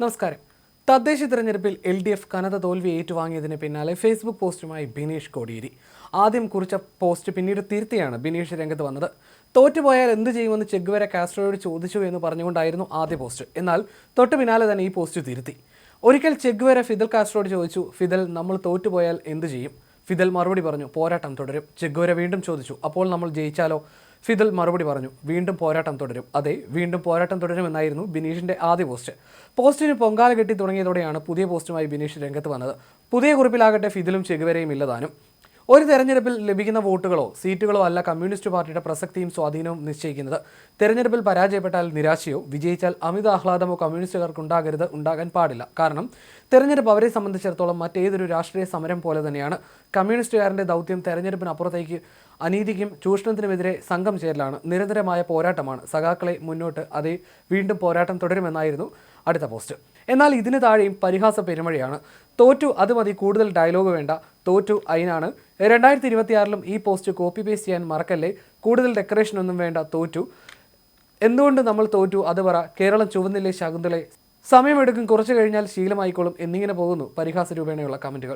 നമസ്കാരം. തദ്ദേശ തിരഞ്ഞെടുപ്പിൽ എൽ ഡി എഫ് കനത്ത തോൽവി ഏറ്റുവാങ്ങിയതിന് പിന്നാലെ ഫേസ്ബുക്ക് പോസ്റ്റുമായി ബിനീഷ് കോടിയേരി. ആദ്യം കുറിച്ച പോസ്റ്റ് പിന്നീട് തിരുത്തിയാണ് ബിനീഷ് രംഗത്ത് വന്നത്. തോറ്റുപോയാൽ എന്ത് ചെയ്യുമെന്ന് ചെഗ്വര കാസ്ട്രോയോട് ചോദിച്ചു എന്ന് പറഞ്ഞുകൊണ്ടായിരുന്നു ആദ്യ പോസ്റ്റ്. എന്നാൽ തൊട്ടു പിന്നാലെ തന്നെ ഈ പോസ്റ്റ് തിരുത്തി. ഒരിക്കൽ ചെഗ്വര ഫിദൽ കാസ്ട്രോയോട് ചോദിച്ചു ഫിദൽ നമ്മൾ തോറ്റുപോയാൽ എന്ത് ചെയ്യും? ഫിദൽ മറുപടി പറഞ്ഞു പോരാട്ടം തുടരും. ചെഗ്വര വീണ്ടും ചോദിച്ചു അപ്പോൾ നമ്മൾ ജയിച്ചാലോ? ഫിദൽ മറുപടി പറഞ്ഞു വീണ്ടും പോരാട്ടം തുടരും. അതെ വീണ്ടും പോരാട്ടം തുടരുമെന്നായിരുന്നു ബിനീഷിന്റെ ആദ്യ പോസ്റ്റ്. പോസ്റ്റിന് പൊങ്കാല കെട്ടി തുടങ്ങിയതോടെയാണ് പുതിയ പോസ്റ്റുമായി ബിനീഷ് രംഗത്ത് വന്നത്. പുതിയ കുറിപ്പിലാകട്ടെ ഫിദലും ചെകുവരയും ഇല്ലതാനും. ഒരു തെരഞ്ഞെടുപ്പിൽ ലഭിക്കുന്ന വോട്ടുകളോ സീറ്റുകളോ അല്ല കമ്മ്യൂണിസ്റ്റ് പാർട്ടിയുടെ പ്രസക്തിയും സ്വാധീനവും നിശ്ചയിക്കുന്നത്. തെരഞ്ഞെടുപ്പിൽ പരാജയപ്പെട്ടാൽ നിരാശയോ വിജയിച്ചാൽ അമിത ആഹ്ലാദമോ കമ്മ്യൂണിസ്റ്റുകാർക്ക് ഉണ്ടാകരുത് ഉണ്ടാകാൻ പാടില്ല. കാരണം തെരഞ്ഞെടുപ്പ് അവരെ സംബന്ധിച്ചിടത്തോളം മറ്റേതൊരു രാഷ്ട്രീയ സമരം പോലെ തന്നെയാണ്. കമ്മ്യൂണിസ്റ്റുകാരന്റെ ദൗത്യം തെരഞ്ഞെടുപ്പിനപ്പുറത്തേക്ക് അനീതിക്കും ചൂഷണത്തിനുമെതിരെ സംഘം ചേരലാണ്. നിരന്തരമായ പോരാട്ടമാണ്. സഖാക്കളെ മുന്നോട്ട് അതേ വീണ്ടും പോരാട്ടം തുടരുമെന്നായിരുന്നു അടുത്ത പോസ്റ്റ്. എന്നാൽ ഇതിന് താഴെയും പരിഹാസ പെരുമഴയാണ്. തോറ്റു അത് മതി കൂടുതൽ ഡയലോഗ് വേണ്ട. തോറ്റു അതിനാണ് രണ്ടായിരത്തി ഇരുപത്തിയാറിലും ഈ പോസ്റ്റ് കോപ്പി പേസ്റ്റ് ചെയ്യാൻ മറക്കല്ലേ? കൂടുതൽ ഡെക്കറേഷൻ ഒന്നും വേണ്ട തോറ്റു. എന്തുകൊണ്ട് നമ്മൾ തോറ്റു? അത് പറ. കേരളം ചുവന്നില്ലേ ശകുന്തളെ? സമയമെടുക്കും കുറച്ചു കഴിഞ്ഞാൽ ശീലമായിക്കോളും എന്നിങ്ങനെ പോകുന്നു. പരിഹാസ രൂപേണയുള്ള കമന്റുകൾ